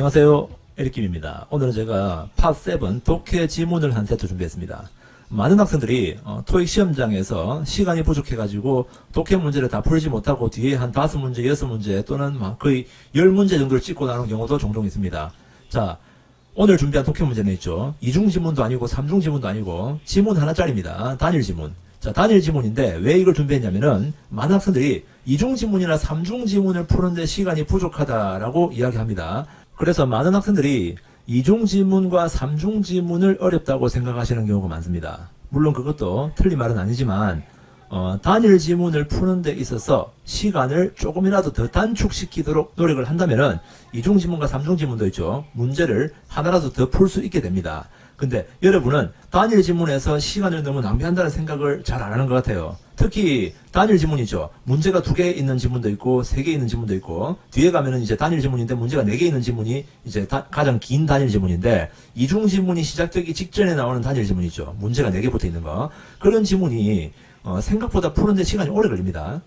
안녕하세요. 에릭김입니다. 오늘은 제가 파7 독해 지문을 한 세트 준비했습니다. 많은 학생들이 어, 토익 시험장에서 시간이 부족해가지고 독해 문제를 다 풀지 못하고 뒤에 한 다섯 문제, 여섯 문제 또는 막 거의 열 문제 정도를 찍고 나오는 경우도 종종 있습니다. 자, 오늘 준비한 독해 문제는 있죠. 이중 지문도 아니고 삼중 지문도 아니고 지문 하나짜리입니다. 단일 지문. 자, 단일 지문인데 왜 이걸 준비했냐면은 많은 학생들이 이중 지문이나 삼중 지문을 푸는데 시간이 부족하다라고 이야기합니다. 그래서 많은 학생들이 이중 지문과 삼중 지문을 어렵다고 생각하시는 경우가 많습니다. 물론 그것도 틀린 말은 아니지만 어, 단일 지문을 푸는 데 있어서 시간을 조금이라도 더 단축시키도록 노력을 한다면 은 이중 지문과 삼중 지문도 있죠. 문제를 하나라도 더 풀 수 있게 됩니다. 근데 여러분은 단일 지문에서 시간을 너무 낭비한다는 생각을 잘 안 하는 것 같아요. 특히 단일 지문이죠. 문제가 두 개 있는 지문도 있고 세 개 있는 지문도 있고 뒤에 가면은 이제 단일 지문인데 문제가 네 개 있는 지문이 이제 다- 가장 긴 단일 지문인데 이중 지문이 시작되기 직전에 나오는 단일 지문이죠. 문제가 네 개 붙어 있는 거. 그런 지문이 어, 생각보다 푸는데 시간이 오래 걸립니다.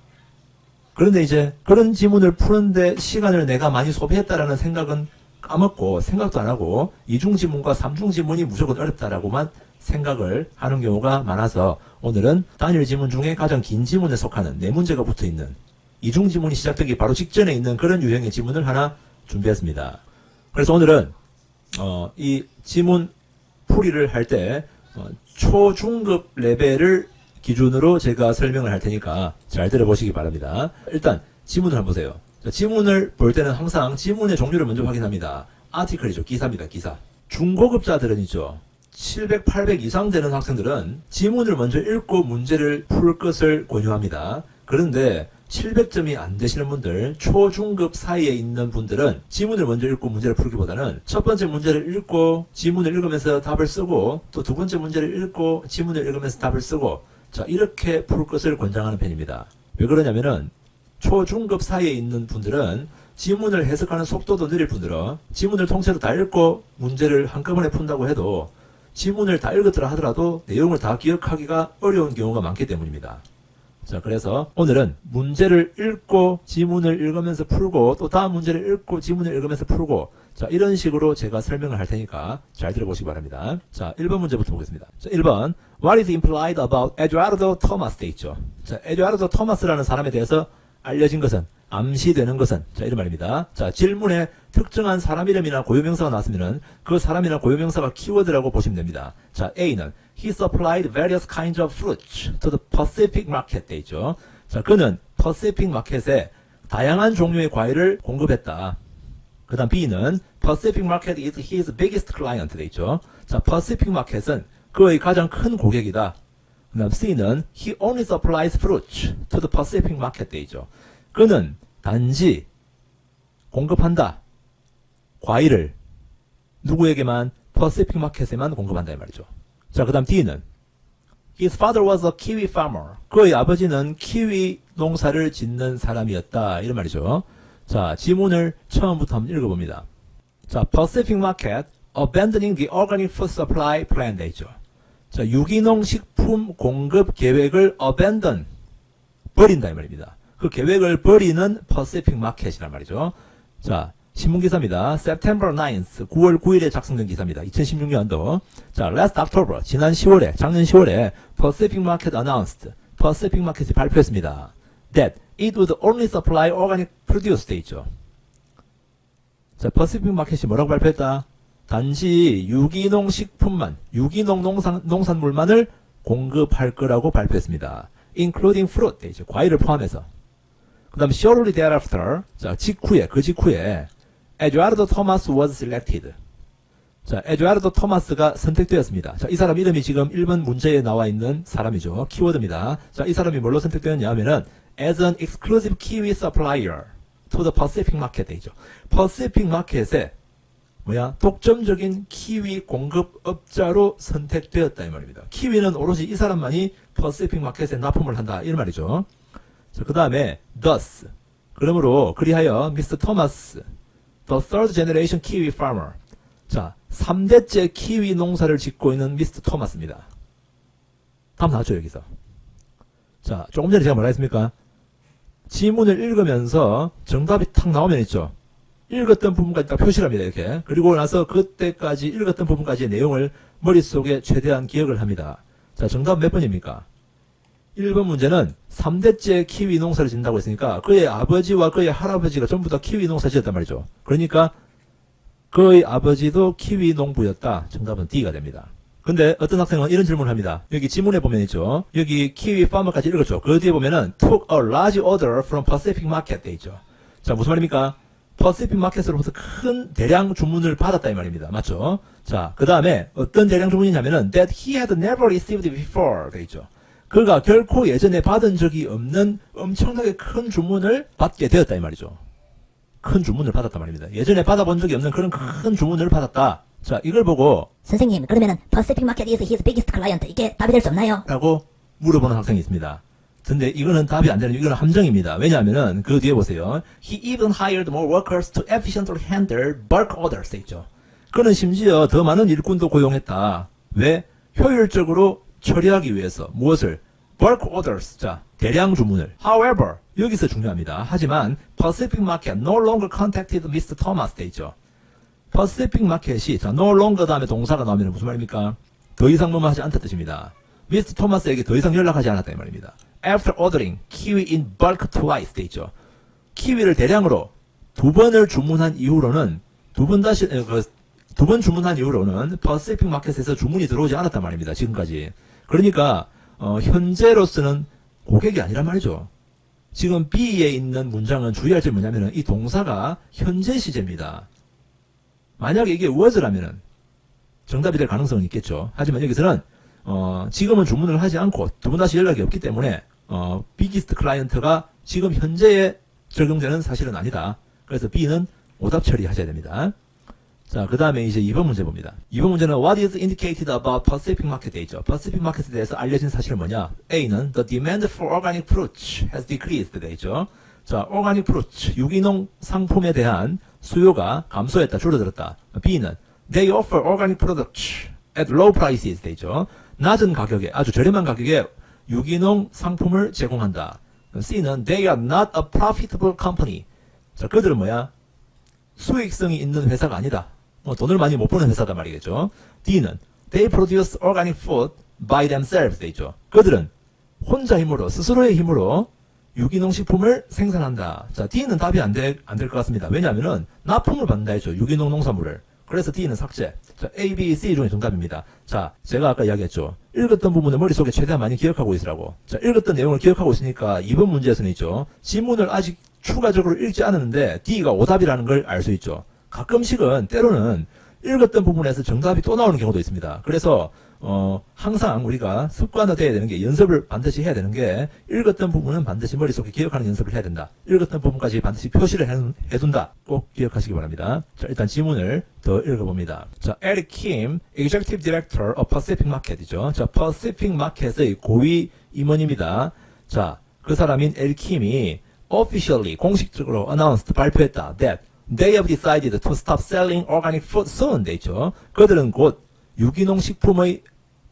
그런데 이제 그런 지문을 푸는데 시간을 내가 많이 소비했다라는 생각은 까먹고 생각도 안 하고 이중 지문과 삼중 지문이 무조건 어렵다라고만 생각을 하는 경우가 많아서 오늘은 단일 지문 중에 가장 긴 지문에 속하는 네 문제가 붙어 있는 이중 지문이 시작되기 바로 직전에 있는 그런 유형의 지문을 하나 준비했습니다. 그래서 오늘은 어, 이 지문 풀이를 할때 어, 초중급 레벨을 기준으로 제가 설명을 할 테니까 잘 들어보시기 바랍니다. 일단 지문을 한번 보세요. 자, 지문을 볼 때는 항상 지문의 종류를 먼저 확인합니다. 아티클이죠. 기사입니다. 기사. 중고급자들은 있죠. 700, 800 이상 되는 학생들은 지문을 먼저 읽고 문제를 풀 것을 권유합니다. 그런데 700점이 안 되시는 분들, 초중급 사이에 있는 분들은 지문을 먼저 읽고 문제를 풀기보다는 첫 번째 문제를 읽고 지문을 읽으면서 답을 쓰고 또 두 번째 문제를 읽고 지문을 읽으면서 답을 쓰고 자, 이렇게 풀 것을 권장하는 편입니다. 왜 그러냐면은 초중급 사이에 있는 분들은 지문을 해석하는 속도도 느릴 뿐더러 지문을 통째로 다 읽고 문제를 한꺼번에 푼다고 해도 지문을 다 읽었더라 하더라도 내용을 다 기억하기가 어려운 경우가 많기 때문입니다. 자, 그래서 오늘은 문제를 읽고 지문을 읽으면서 풀고 또 다음 문제를 읽고 지문을 읽으면서 풀고 자, 이런 식으로 제가 설명을 할 테니까 잘 들어보시기 바랍니다. 자, 1번 문제부터 보겠습니다. 자, 1번. What is implied about Eduardo Thomas 돼 있죠. 자, 에듀아르도 토마스라는 사람에 대해서 알려진 것은 암시되는 것은 자, 이런 말입니다. 자, 질문에 특정한 사람 이름이나 고유명사가 나왔으면은 그 사람이나 고유명사가 키워드라고 보시면 됩니다. 자, A는 He supplied various kinds of fruits to the Pacific market 돼 있죠. 자, 그는 Pacific 마켓에 다양한 종류의 과일을 공급했다. 그 다음 B는 Pacific Market is his biggest client 돼 있죠. 자, Pacific Market은 그의 가장 큰 고객이다. 그 다음 C는 He only supplies fruits to the Pacific Market 돼 있죠. 그는 단지 공급한다. 과일을 누구에게만 Pacific Market에만 공급한다 이 말이죠. 자, 그 다음 D는 His father was a kiwi farmer. 그의 아버지는 키위 농사를 짓는 사람이었다. 이런 말이죠. 자, 지문을 처음부터 한번 읽어봅니다. 자, Pacific Market abandoning the organic food supply plan 돼 있죠. 자, 유기농 식품 공급 계획을 abandon 버린다 이 말입니다. 그 계획을 버리는 Pacific Market이란 말이죠. 자, 신문 기사입니다. September 9th, 9월 9일에 작성된 기사입니다. 2016년도. 자, last October, 지난 10월에, 작년 10월에 Pacific Market announced, Pacific Market이 발표했습니다. That it would only supply organic produce 돼 있죠. 자, Pacific Market이 뭐라고 발표했다? 단지 유기농 식품만, 유기농 농산, 농산물만을 공급할 거라고 발표했습니다. including fruit 돼 있죠. 과일을 포함해서. 그 다음에 shortly thereafter, 자, 직후에, 그 직후에, 에듀아르도 토마스 was selected. 자, 에듀아르도 토마스가 선택되었습니다. 자, 이 사람 이름이 지금 1번 문제에 나와 있는 사람이죠. 키워드입니다. 자, 이 사람이 뭘로 선택되었냐 하면은, as an exclusive kiwi supplier to the Pacific market 되죠. Pacific market에, 뭐야, 독점적인 키위 공급업자로 선택되었다 이 말입니다. 키위는 오로지 이 사람만이 Pacific market에 납품을 한다 이런 말이죠. 자, 그 다음에 thus 그러므로 그리하여 미스터 토마스 the third generation kiwi farmer 자 3대째 키위 농사를 짓고 있는 미스터 토마스입니다. 다음 나왔죠 여기서 자 조금 전에 제가 뭐라 했습니까? 지문을 읽으면서 정답이 탁 나오면 있죠 읽었던 부분까지 딱 표시를 합니다. 이렇게. 그리고 나서 그때까지 읽었던 부분까지의 내용을 머릿속에 최대한 기억을 합니다. 자, 정답 몇 번입니까? 1번 문제는 3대째 키위 농사를 짓는다고 했으니까 그의 아버지와 그의 할아버지가 전부 다 키위 농사 지었단 말이죠. 그러니까 그의 아버지도 키위 농부였다. 정답은 D가 됩니다. 근데 어떤 학생은 이런 질문을 합니다. 여기 지문에 보면 있죠. 여기 키위 파머까지 읽었죠. 그 뒤에 보면은 took a large order from Pacific Market 돼 있죠. 자, 무슨 말입니까? 퍼시픽 마켓으로부터 큰 대량 주문을 받았다 이 말입니다. 맞죠? 자, 그 다음에 어떤 대량 주문이냐면은 that he had never received before 돼 있죠. 그가 결코 예전에 받은 적이 없는 엄청나게 큰 주문을 받게 되었다 이 말이죠. 큰 주문을 받았단 말입니다. 예전에 받아본 적이 없는 그런 큰 주문을 받았다. 자, 이걸 보고 선생님, 그러면은 Pacific Market is his biggest client. 이게 답이 될 수 없나요? 라고 물어보는 학생이 있습니다. 근데 이거는 답이 안 되는 이거는 함정입니다. 왜냐하면은 그 뒤에 보세요. He even hired more workers to efficiently handle bulk orders 돼 있죠. 그는 심지어 더 많은 일꾼도 고용했다. 왜? 효율적으로 처리하기 위해서 무엇을? bulk orders. 자, 대량 주문을. However, 여기서 중요합니다. 하지만 Pacific Market no longer contacted Mr. Thomas 돼 있죠. 퍼시픽 마켓이 자, no longer 다음에 동사가 나오면 무슨 말입니까? 더 이상 뭐뭐 하지 않다 뜻입니다. 미스터 토마스에게 더 이상 연락하지 않았다 이 말입니다. After ordering kiwi in bulk twice 돼 있죠. 키위를 대량으로 두 번을 주문한 이후로는 두 번 다시 그, 두번 주문한 이후로는 퍼시픽 마켓에서 주문이 들어오지 않았단 말입니다. 지금까지. 그러니까 어, 현재로서는 고객이 아니란 말이죠. 지금 B에 있는 문장은 주의할 점이 뭐냐면은 이 동사가 현재 시제입니다. 만약에 이게 was라면은 정답이 될 가능성은 있겠죠. 하지만 여기서는 어, 지금은 주문을 하지 않고 두번 다시 연락이 없기 때문에 어, 비기스트 클라이언트가 지금 현재에 적용되는 사실은 아니다. 그래서 B는 오답 처리하셔야 됩니다. 자, 그 다음에 이제 2번 문제 봅니다. 2번 문제는 What is indicated about Pacific Market 돼 있죠. Pacific Market에 대해서 알려진 사실은 뭐냐? A는 The demand for organic fruits has decreased 돼 있죠. 자, organic fruits, 유기농 상품에 대한 수요가 감소했다, 줄어들었다. B는 They offer organic products at low prices 돼 있죠. 낮은 가격에, 아주 저렴한 가격에 유기농 상품을 제공한다. C는 They are not a profitable company. 자, 그들은 뭐야? 수익성이 있는 회사가 아니다. 뭐 돈을 많이 못 버는 회사다 말이겠죠. D는 They produce organic food by themselves 돼 있죠. 그들은 혼자 힘으로 스스로의 힘으로 유기농 식품을 생산한다. 자, D는 답이 안 될 안 될 것 같습니다. 왜냐하면은 납품을 받는다 했죠. 유기농 농산물을. 그래서 D는 삭제. 자, A, B, C 중에 정답입니다. 자, 제가 아까 이야기했죠. 읽었던 부분을 머릿속에 최대한 많이 기억하고 있으라고. 자, 읽었던 내용을 기억하고 있으니까 이번 문제에서는 있죠. 지문을 아직 추가적으로 읽지 않았는데 D가 오답이라는 걸 알 수 있죠. 가끔씩은 때로는 읽었던 부분에서 정답이 또 나오는 경우도 있습니다. 그래서 어, 항상 우리가 습관화돼야 되는 게 연습을 반드시 해야 되는 게 읽었던 부분은 반드시 머릿속에 기억하는 연습을 해야 된다. 읽었던 부분까지 반드시 표시를 해, 해둔다. 꼭 기억하시기 바랍니다. 자, 일단 지문을 더 읽어봅니다. 자, 에릭 킴, Executive Director of Pacific Market이죠. 자, Pacific Market의 고위 임원입니다. 자, 그 사람인 에릭 킴이 officially 공식적으로 announced 발표했다. That they have decided to stop selling organic food soon. 돼 있죠. 그들은 곧 유기농 식품의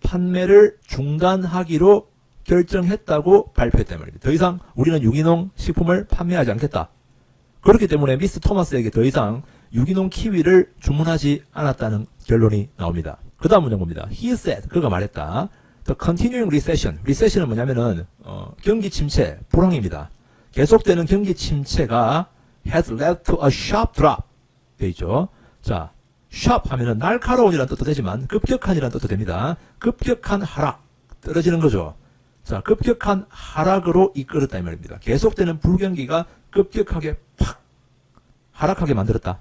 판매를 중단하기로 결정했다고 발표했단 말입니다. 더 이상 우리는 유기농 식품을 판매하지 않겠다. 그렇기 때문에 미스 토마스에게 더 이상 유기농 키위를 주문하지 않았다는 결론이 나옵니다. 그 다음 문장 봅니다. He said, 그가 말했다. The continuing recession. recession은 뭐냐면은, 어, 경기 침체, 불황입니다. 계속되는 경기 침체가 has led to a sharp drop. 돼 있죠. 자, sharp 하면은 날카로운이라는 뜻도 되지만 급격한이라는 뜻도 됩니다. 급격한 하락, 떨어지는 거죠. 자, 급격한 하락으로 이끌었다 이 말입니다. 계속되는 불경기가 급격하게 팍 하락하게 만들었다.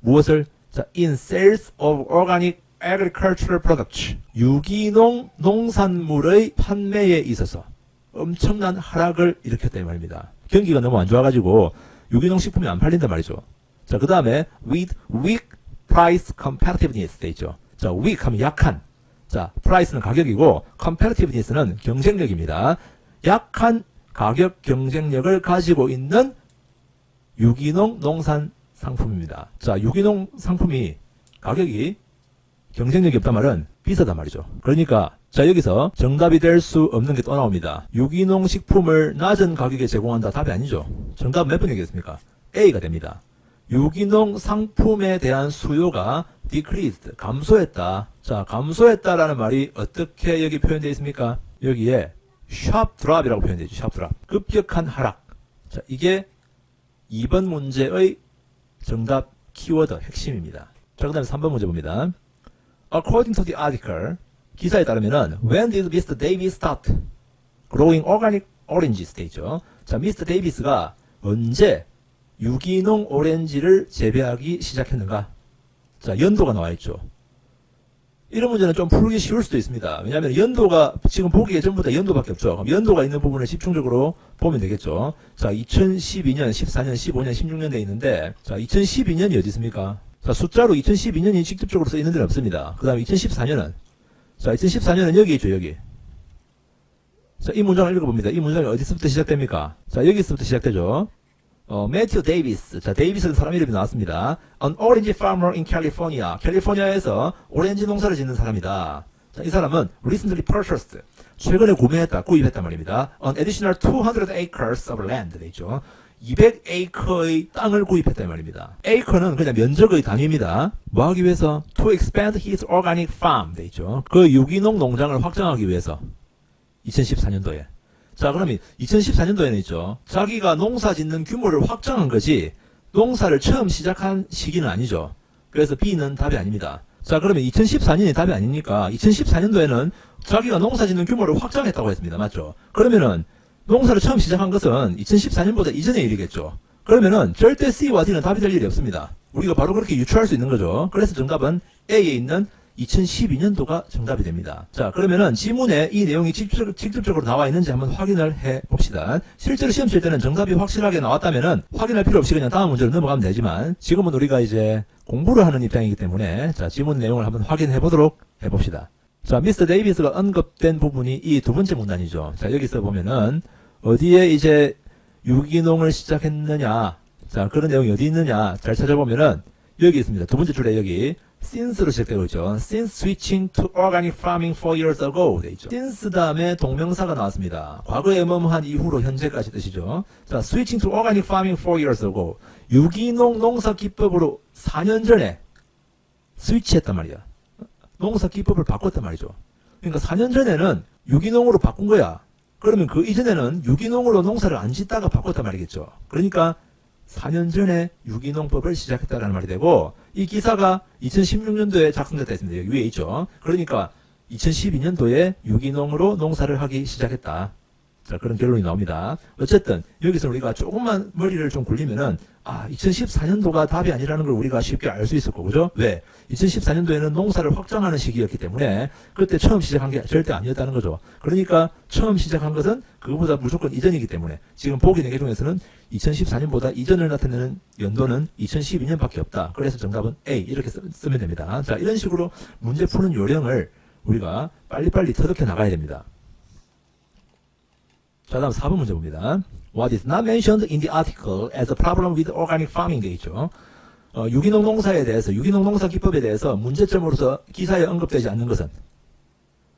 무엇을? 자, in sales of organic agricultural products. 유기농 농산물의 판매에 있어서 엄청난 하락을 일으켰다 이 말입니다. 경기가 너무 안 좋아가지고 유기농 식품이 안 팔린단 말이죠. 자, 그 다음에 with weak price competitiveness 돼 있죠. 자, weak 하면 약한. 자, price는 가격이고 competitiveness는 경쟁력입니다. 약한 가격 경쟁력을 가지고 있는 유기농 농산 상품입니다. 자, 유기농 상품이 가격이 경쟁력이 없단 말은 비싸단 말이죠. 그러니까 자 여기서 정답이 될 수 없는 게 또 나옵니다. 유기농 식품을 낮은 가격에 제공한다 답이 아니죠. 정답 몇 번 얘기했습니까? A가 됩니다. 유기농 상품에 대한 수요가 decreased, 감소했다. 자, 감소했다라는 말이 어떻게 여기 표현되어 있습니까? 여기에 sharp drop이라고 표현되어 있죠. sharp drop. 급격한 하락. 자, 이게 2번 문제의 정답 키워드 핵심입니다. 자, 그 다음에 3번 문제 봅니다. According to the article, 기사에 따르면은 When did Mr. Davis start growing organic oranges? 돼 있죠. 자, 미스터 데이비스가 언제 유기농 오렌지를 재배하기 시작했는가? 자, 연도가 나와 있죠. 이런 문제는 좀 풀기 쉬울 수도 있습니다. 왜냐하면 연도가 지금 보기에 전부 다 연도밖에 없죠. 그럼 연도가 있는 부분을 집중적으로 보면 되겠죠. 자, 2012년, 14년, 15년, 16년 돼 있는데, 자, 2012년이 어디 있습니까? 자, 숫자로 2012년이 직접적으로 써 있는 데는 없습니다. 그 다음에 2014년은, 자, 2014년은 여기 있죠, 여기. 자, 이 문장을 읽어봅니다. 이 문장이 어디서부터 시작됩니까? 자, 여기서부터 시작되죠. 어, 매튜 데이비스. 자, 데이비스는 사람 이름이 나왔습니다. An orange farmer in California. 캘리포니아에서 오렌지 농사를 짓는 사람이다. 자, 이 사람은 recently purchased. 최근에 구매했다, 구입했단 말입니다. An additional 200 acres of land. 돼 있죠. 200에이커의 땅을 구입했단 말입니다. 에이커는 그냥 면적의 단위입니다. 뭐 하기 위해서? To expand his organic farm. 돼 있죠. 그 유기농 농장을 확장하기 위해서. 2014년도에. 자, 그러면 2014년도에는 있죠. 자기가 농사 짓는 규모를 확장한 거지, 농사를 처음 시작한 시기는 아니죠. 그래서 B는 답이 아닙니다. 자, 그러면 2014년이 답이 아니니까, 2014년도에는 자기가 농사 짓는 규모를 확장했다고 했습니다. 맞죠? 그러면은, 농사를 처음 시작한 것은 2014년보다 이전의 일이겠죠. 그러면은, 절대 C와 D는 답이 될 일이 없습니다. 우리가 바로 그렇게 유추할 수 있는 거죠. 그래서 정답은 A에 있는 2012년도가 정답이 됩니다. 자, 그러면은 지문에 이 내용이 직접, 직접적으로 나와 있는지 한번 확인을 해 봅시다. 실제로 시험 칠 때는 정답이 확실하게 나왔다면은 확인할 필요 없이 그냥 다음 문제로 넘어가면 되지만 지금은 우리가 이제 공부를 하는 입장이기 때문에 자, 지문 내용을 한번 확인해 보도록 해 봅시다. 자, 미스터 데이비스가 언급된 부분이 이 두 번째 문단이죠. 자, 여기서 보면은 어디에 이제 유기농을 시작했느냐. 자, 그런 내용이 어디 있느냐. 잘 찾아보면은 여기 있습니다. 두 번째 줄에 여기 since로 시작되고 있죠. since switching to organic farming four years ago 돼 있죠. since 다음에 동명사가 나왔습니다. 과거에 뭐뭐한 이후로 현재까지 뜻이죠. 자, switching to organic farming four years ago 유기농 농사 기법으로 4년 전에 스위치했단 말이야. 농사 기법을 바꿨단 말이죠. 그러니까 4년 전에는 유기농으로 바꾼 거야. 그러면 그 이전에는 유기농으로 농사를 안 짓다가 바꿨단 말이겠죠. 그러니까 4년 전에 유기농법을 시작했다라는 말이 되고 이 기사가 2016년도에 작성됐다 했습니다. 여기 위에 있죠. 그러니까 2012년도에 유기농으로 농사를 하기 시작했다. 자, 그런 결론이 나옵니다. 어쨌든 여기서 우리가 조금만 머리를 좀 굴리면은 아, 2014년도가 답이 아니라는 걸 우리가 쉽게 알 수 있었고, 그죠? 왜? 2014년도에는 농사를 확장하는 시기였기 때문에 그때 처음 시작한 게 절대 아니었다는 거죠. 그러니까 처음 시작한 것은 그거보다 무조건 이전이기 때문에 지금 보기 4개 중에서는 2014년보다 이전을 나타내는 연도는 2012년밖에 없다. 그래서 정답은 A 이렇게 쓰, 쓰면 됩니다. 자, 이런 식으로 문제 푸는 요령을 우리가 빨리빨리 터득해 나가야 됩니다. 자, 다음 4번 문제 봅니다. What is not mentioned in the article as a problem with organic farming 돼 있죠. 어, 유기농 농사에 대해서, 유기농 농사 기법에 대해서 문제점으로서 기사에 언급되지 않는 것은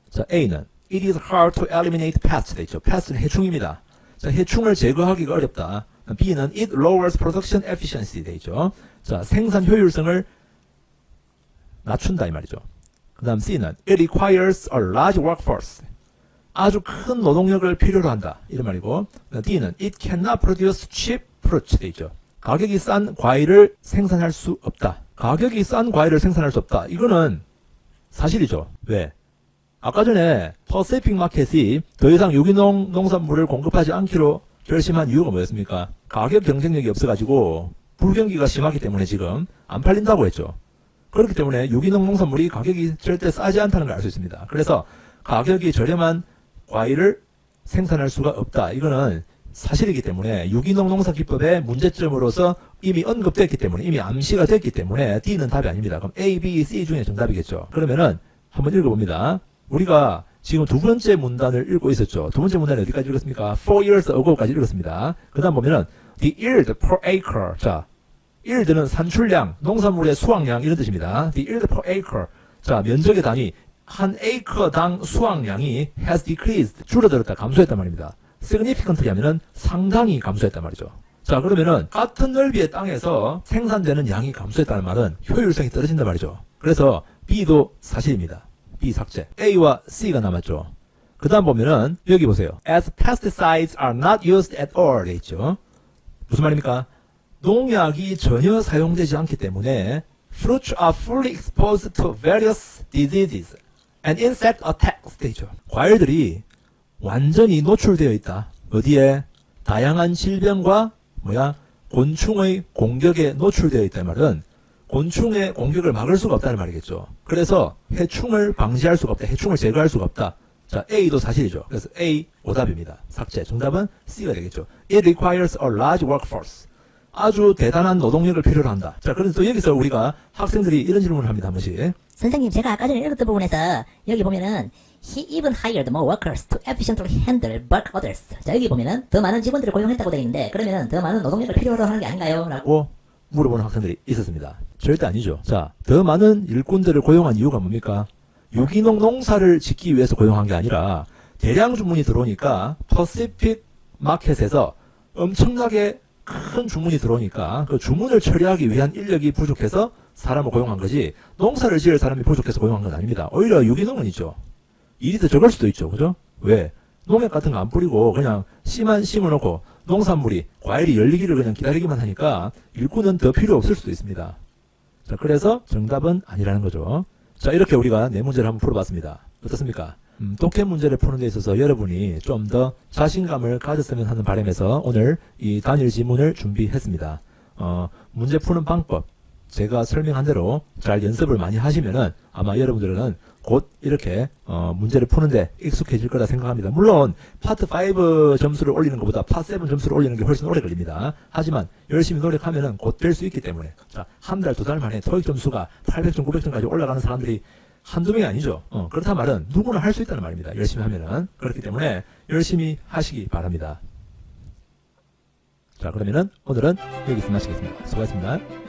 자, A는 It is hard to eliminate pests 돼 있죠. pest는 해충입니다. 자, 해충을 제거하기가 어렵다. B는 It lowers production efficiency 돼 있죠. 자, 생산 효율성을 낮춘다 이 말이죠. 그 다음 C는 It requires a large workforce 아주 큰 노동력을 필요로 한다. 이런 말이고. D는 it cannot produce cheap fruit 돼 있죠. 가격이 싼 과일을 생산할 수 없다. 가격이 싼 과일을 생산할 수 없다. 이거는 사실이죠. 왜? 아까 전에 퍼세픽 마켓이 더 이상 유기농 농산물을 공급하지 않기로 결심한 이유가 뭐였습니까? 가격 경쟁력이 없어가지고 불경기가 심하기 때문에 지금 안 팔린다고 했죠. 그렇기 때문에 유기농 농산물이 가격이 절대 싸지 않다는 걸 알 수 있습니다. 그래서 가격이 저렴한 과일을 생산할 수가 없다. 이거는 사실이기 때문에 유기농 농사 기법의 문제점으로서 이미 언급됐기 때문에 이미 암시가 됐기 때문에 D는 답이 아닙니다. 그럼 A, B, C 중에 정답이겠죠. 그러면은 한번 읽어봅니다. 우리가 지금 두 번째 문단을 읽고 있었죠. 두 번째 문단은 어디까지 읽었습니까? Four years ago까지 읽었습니다. 그 다음 보면은 the yield per acre. 자, yield는 산출량, 농산물의 수확량 이런 뜻입니다. the yield per acre. 자, 면적의 단위. 한 에이커당 수확량이 has decreased 줄어들었다 감소했단 말입니다. significantly 하면은 상당히 감소했단 말이죠. 자, 그러면은 같은 넓이의 땅에서 생산되는 양이 감소했다는 말은 효율성이 떨어진단 말이죠. 그래서 B도 사실입니다. B 삭제. A와 C가 남았죠. 그 다음 보면은 여기 보세요. As pesticides are not used at all 돼 있죠. 무슨 말입니까? 농약이 전혀 사용되지 않기 때문에 fruits are fully exposed to various diseases and insect attacks 돼 있죠. 과일들이 완전히 노출되어 있다. 어디에? 다양한 질병과 뭐야? 곤충의 공격에 노출되어 있다는 말은 곤충의 공격을 막을 수가 없다는 말이겠죠. 그래서 해충을 방지할 수가 없다. 해충을 제거할 수가 없다. 자, A도 사실이죠. 그래서 A 오답입니다. 삭제. 정답은 C가 되겠죠. It requires a large workforce. 아주 대단한 노동력을 필요로 한다. 자, 그래서 또 여기서 우리가 학생들이 이런 질문을 합니다. 한 번씩. 선생님, 제가 아까 전에 읽었던 부분에서 여기 보면은 he even hired more workers to efficiently handle bulk orders. 자, 여기 보면은 더 많은 직원들을 고용했다고 되어 있는데 그러면은 더 많은 노동력을 필요로 하는 게 아닌가요? 라고. 라고 물어보는 학생들이 있었습니다. 절대 아니죠. 자, 더 많은 일꾼들을 고용한 이유가 뭡니까? 유기농 농사를 짓기 위해서 고용한 게 아니라 대량 주문이 들어오니까 퍼시픽 마켓에서 엄청나게 큰 주문이 들어오니까 그 주문을 처리하기 위한 인력이 부족해서 사람을 고용한 거지 농사를 지을 사람이 부족해서 고용한 건 아닙니다. 오히려 유기농은 있죠. 일이 더 적을 수도 있죠. 그죠? 왜? 농약 같은 거 안 뿌리고 그냥 씨만 심어놓고 농산물이 과일이 열리기를 그냥 기다리기만 하니까 일꾼은 더 필요 없을 수도 있습니다. 자, 그래서 정답은 아니라는 거죠. 자, 이렇게 우리가 네 문제를 한번 풀어봤습니다. 어떻습니까? 음, 독해 문제를 푸는 데 있어서 여러분이 좀 더 자신감을 가졌으면 하는 바람에서 오늘 이 단일 지문을 준비했습니다. 어, 문제 푸는 방법, 제가 설명한 대로 잘 연습을 많이 하시면은 아마 여러분들은 곧 이렇게 어, 문제를 푸는데 익숙해질 거라 생각합니다. 물론 파트 5 점수를 올리는 것보다 파트 7 점수를 올리는 게 훨씬 오래 걸립니다. 하지만 열심히 노력하면 은 곧 될 수 있기 때문에 자, 한 달, 두 달 만에 토익 점수가 800점, 900점까지 올라가는 사람들이 한두 명이 아니죠. 어, 그렇단 말은 누구나 할 수 있다는 말입니다. 열심히 하면은. 그렇기 때문에 열심히 하시기 바랍니다. 자, 그러면은 오늘은 여기서 마치겠습니다. 수고하셨습니다.